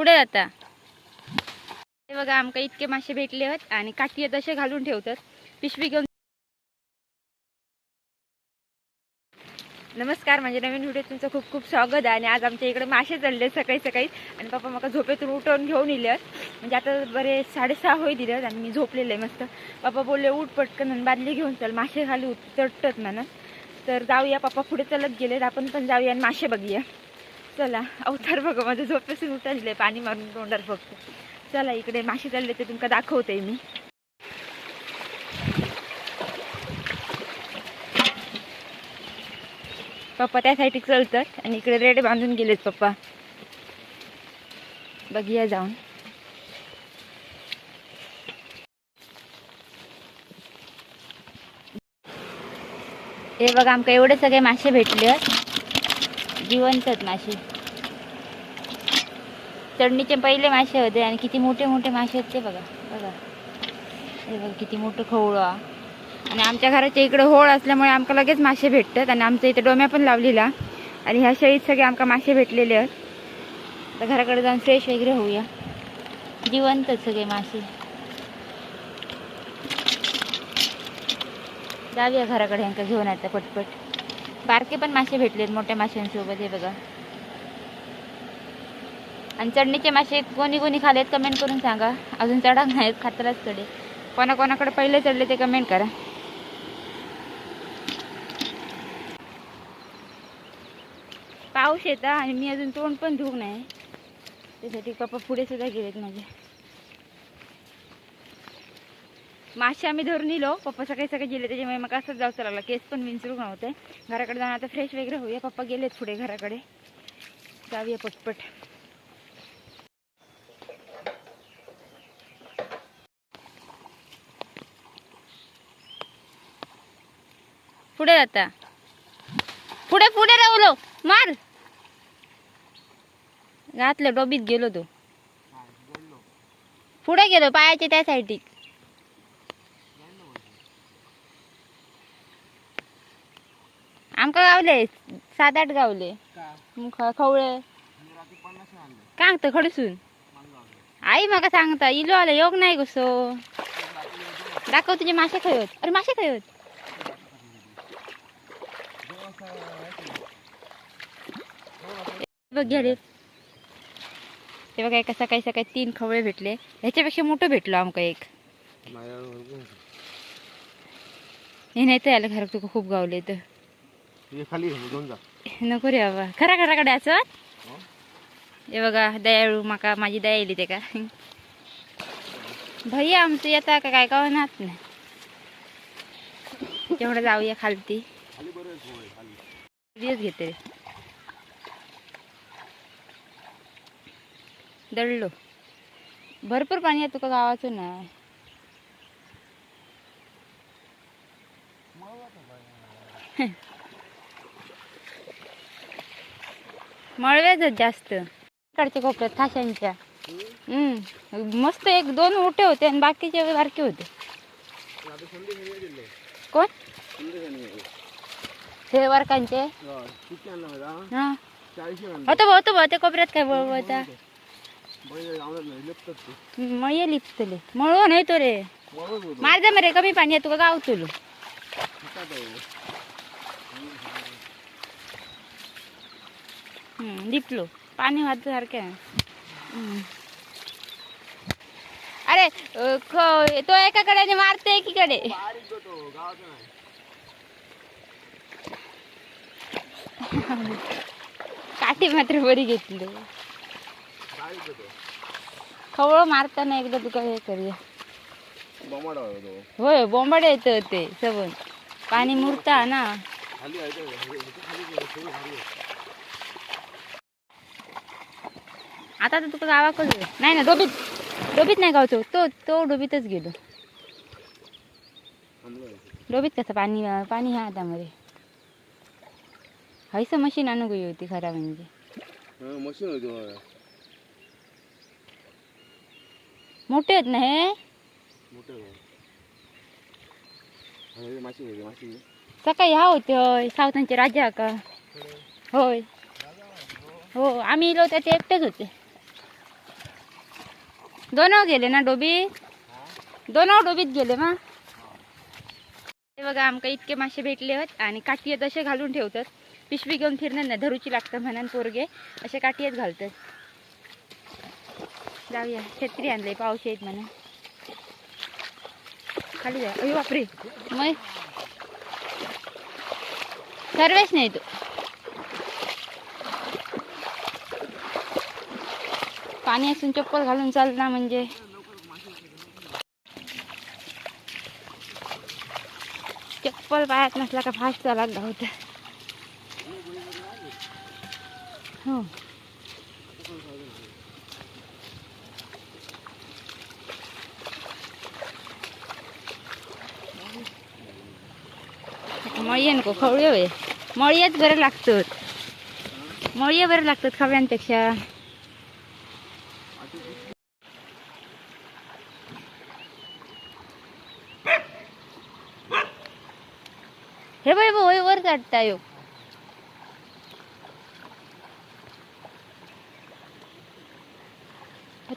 पुढे जाता. हे बघा आमका इतके मासे भेटले आहेत आणि काठी तसे घालून ठेवतात. पिशवी घेऊन नमस्कार म्हणजे नवीन व्हिडिओ तुमचं खूप खूप स्वागत आहे. आणि आज आमच्या इकडे मासे चढले सकाळी सकाळी. आणि पप्पा मला झोपेतून उठवून घेऊन इले म्हणजे आता बरे साडेसहा होई दिले आणि मी झोपलेले मस्त. पप्पा बोलले उठ पटकन आणि बादली घेऊन चल. मासे खाली उत- चढतात म्हणा तर जाऊया पप्पा पुढे चलत गेले आपण पण जाऊया आणि मासे बघूया. चला अवतार बघा माझं झोपेसून उतरले पाणी मारून तोंडार फक्त. चला इकडे मासे चालले ते तुमका दाखवते मी. पप्पा त्या साईडीक चलतात आणि इकडे रेडे बांधून गेलेत पप्पा. बघूया जाऊन. हे बघा आमका एवढे सगळे मासे भेटले आहेत. जिवंत आहेत मासे. चढणीचे पहिले मासे होते आणि किती मोठे मोठे मासे आहेत ते बघा बघा. हे बघा किती मोठं खवळं. आणि आमच्या घराच्या इकडे होळ असल्यामुळे आमका लगेच मासे भेटतात आणि आमच्या इथे डोम्या पण लावलेला. आणि ह्या शेळीत सगळे आमका मासे भेटलेले आहेत. तर घराकडे जाऊन फ्रेश वगैरे होऊया. जिवंत सगळे मासे. जाऊया घराकडे ह्यांका घेऊन आता पटपट. बारके पण मासे भेटलेत मोठ्या माशांसोबत हे बघा. आणि चढणीचे मासे कोणी कोणी खालेत कमेंट करून सांगा. अजून चढा नाहीत खातलाच कडे कोणाकोणाकडे पहिले चढले ते कमेंट करा. पाऊस येता आणि मी अजून तोंड पण धुवून नाही. त्यासाठी पप्पा पुढे सुद्धा गेलेत माझे. मासे आम्ही धरून इलो पप्पा सकाळी सकाळी गेले त्याच्यामुळे मग असंच जाऊ लागला केस पण विंचरू नव्हते घराकडे जाऊन आता फ्रेश वगैरे होऊया. पप्पा गेलेत पुढे घराकडे. जाऊया पटपट. पुढे जाता पुढे पुढे राहलो मार. घातलं डोबीत गेलो तो. पुढे गेलो पायाच्या त्या साईडी आमका गावले सात आठ गावले. मग खवळे. काय सांगतं खडसून? आई मका सांगता इलो आलं योग नाही कसो दाखव तुझे मासे खय होत. अरे मासे खय होत. बघ घ्या ते बघा एका सकाळी सकाळी तीन खवळे भेटले. ह्याच्यापेक्षा मोठं भेटलो आमका एक. हे नाही तर याला घरात तुका खूप गावले तर खाली घेऊन जा. नको रे बाबा. खरा खराकडे असं हे. बघा दयाळू माका माझी दया येली ते का? भैया आमचं येता का? काय का नात नाही. तेवढं जाऊया खालती. दिवस घेते रे. दळलो भरपूर पाणी आहे तुका गावाचं नाही मळव्याच जास्त. कडच्या कोपऱ्यात थाशांच्या. हम्म. मस्त एक दोन मोठे होते आणि बाकीचे बारके होते. कोण? हे वारकांचे? हा. होतं बा होतं बा त्या कोपऱ्यात काय बळवता मग ये लिपतले. मळू नाही तो रे. होतो. मार कमी पाणी आहे तुका गाव दिपलो लिपलो. पाणी वाहत सारखे आहे. अरे तो ख- तो एकाकडे मारते एकीकडे. काठी मात्र बरी घेतली. खवळ मारताना एकदा तुका हे करूया. होय बोंबाड येतं ते सबन. पाणी मुरता ना खाली आहे ते. हे- हे खाली गेलं, सगळं भारी आहे. आता तर तुका गावाकडे नाही ना डोबीत. डोबीत नाही गावतो तो तो डोबीतच गेलो. डोबीत कसं पाणी पाणी ह्या हातामध्ये. हैस मशीन आणू गई होती खरा म्हणजे. हा, मशीन होती. मोठे आहेत ना हे? होय. होती सकाळी हा होते होय सावतांचे राजा का? होय. हो आम्ही इलो ते एकटेच होते. दोन गेले ना डोबीत दोन डोबीत गेले मग हे बघा आमका इतके मासे भेटले होत आणि काठीयत असे घालून ठेवतात. पिशवी घेऊन फिरणार नाही धरूची लागतं म्हणून पोरगे. असे काठीयत घालतात. जाऊया. छत्री आणले पाऊस येत म्हणून. खाली जा. अयो बापरे. मग? सर्वेच नाही तू. पाणी असून चप्पल घालून चालना म्हणजे. चप्पल पायात नसला का फास्ट चालत होत. हो. मळी नको खवळे वे मळीच बरं लागतात मळी बरं लागतात खवळ्यांपेक्षा हे बाई भाऊ वर चढता येऊ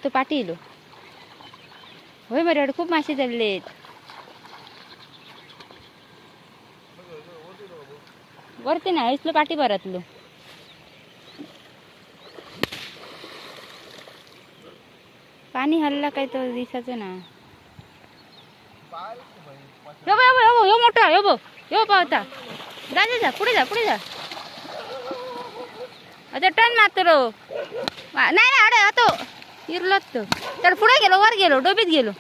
तो पाठी येलो होय मरे खूप मासे चाललेत वरती ना इसलो पाठी भरतलो. पाणी हल्ला काय तो दिसायचं ना. यो बा, यो बा, यो यो मोठा यो बो. यो पावता. जा जा, पुढे जा पुढे जा. आता टन मात्र नाही नाही अडे आता इरलो तो. तर पुढे गेलो वर गेलो डोबीत गेलो.